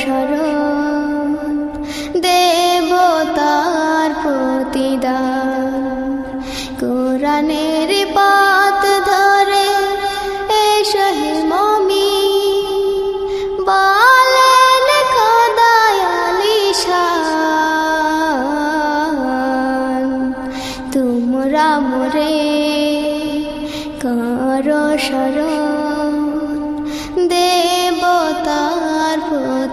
স্মরণ দেবতার প্রতিদান। কোরআনের পাত ধরে এসো হে মমি। বলেন খোদায়ালি শান তোমরা মোরে করো স্মরণ দেবতার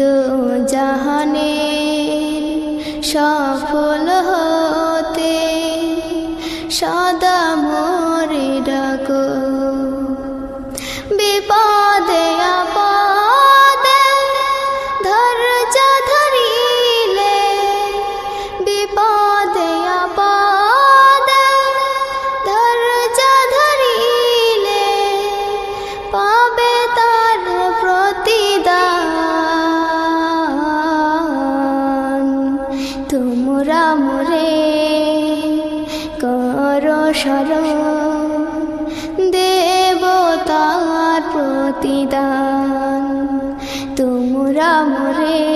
দু জাহানে সফল হতে সদা মরে ডাকো। স্মরণ দেবতার প্রতিদান। তোমরা মরে